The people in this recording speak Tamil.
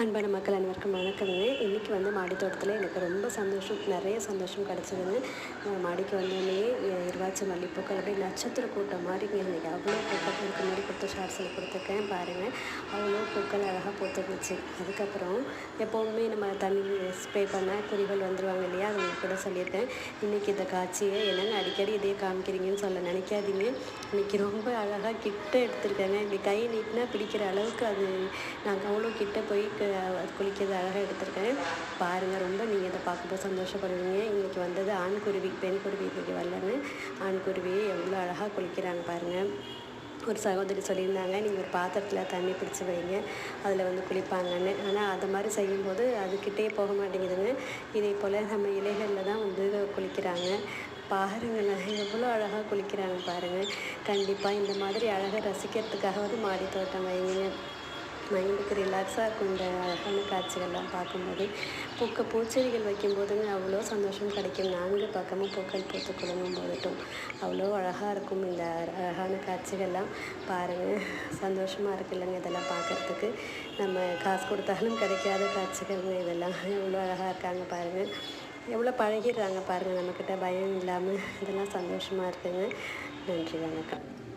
அன்பான மக்கள் அனைவருக்கும் வணக்கங்க இன்றைக்கி வந்து மாடி தோட்டத்தில் எனக்கு ரொம்ப சந்தோஷம் நிறைய சந்தோஷம் கிடச்சிதுங்க. நான் மாடிக்கு வந்தோடனே இருவாச்சி மல்லிப்பூக்கள் அப்படியே நட்சத்திர கூட்டம் மாதிரி இன்றைக்கி அவ்வளோ பார்சல் கொடுத்துருக்கேன் பாருங்கள். அவ்வளோ பூக்கள் அழகாக பூத்துக்குச்சு அதுக்கப்புறம் எப்போவுமே நம்ம தண்ணி ஸ்ப்ரே பண்ணால் குருவிகள் வந்துடுவாங்க இல்லையா? அது உங்களுக்கு கூட சொல்லியிருக்கேன். இன்றைக்கி இந்த காட்சியை என்னென்னு அடிக்கடி இதே காமிக்கிறீங்கன்னு சொல்ல நினைக்காதீங்க. இன்றைக்கி ரொம்ப அழகாக கிட்ட எடுத்துருக்காங்க. இப்படி கை நீட்டினா பிடிக்கிற அளவுக்கு அது நாங்கள் அவ்வளோ கிட்ட போய் குளிக்கிறது அழகாக எடுத்திருக்கேன். பாருங்கள் ரொம்ப நீங்கள் இதை பார்க்கும்போது சந்தோஷப்படுவீங்க. இன்றைக்கி வந்தது ஆண் குருவி பெண் குருவி இன்றைக்கி வரலன்னு. ஆண் குருவி எவ்வளோ அழகாக குளிக்கிறாங்க பாருங்கள் ஒரு சகோதரி சொல்லியிருந்தாங்க நீங்கள் ஒரு பாத்திரத்தில் தண்ணி பிடிச்சி வைங்க அதில் வந்து குளிப்பாங்கன்னு. ஆனால் அது மாதிரி செய்யும்போது அதுக்கிட்டே போக மாட்டேங்குதுங்க. இதே போல் நம்ம இலைகளில் தான் வந்து குளிக்கிறாங்க. பாருங்களேன் எவ்வளோ அழகாக குளிக்கிறாங்க பாருங்கள் கண்டிப்பாக இந்த மாதிரி அழகை ரசிக்கிறதுக்காகவது மாடி தோட்டம் வைங்க. மைண்டுக்கு ரிலாக்ஸாக இருக்கும் இந்த அழகான காட்சிகள்லாம் பார்க்கும்போது பூக்க பூச்செடிகள் வைக்கும்போதுங்க அவ்வளோ சந்தோஷம் கிடைக்கும். நான்கு பக்கமும் பூக்கள் பூத்து குழம்பும் போதுட்டும். அவ்வளோ அழகாக இருக்கும் இந்த அழகான காட்சிகள்லாம் பாருங்கள் சந்தோஷமாக இருக்குல்லங்க இதெல்லாம் பார்க்குறதுக்கு. நம்ம காசு கொடுத்தாலும் கிடைக்காத காட்சிகள்ங்க இதெல்லாம். எவ்வளோ அழகாக இருக்காங்க பாருங்கள் எவ்வளோ பழகிடுறாங்க பாருங்கள் நம்மக்கிட்ட. பயம் இல்லாமல் இதெல்லாம் சந்தோஷமாக இருக்குங்க. நன்றி வணக்கம்.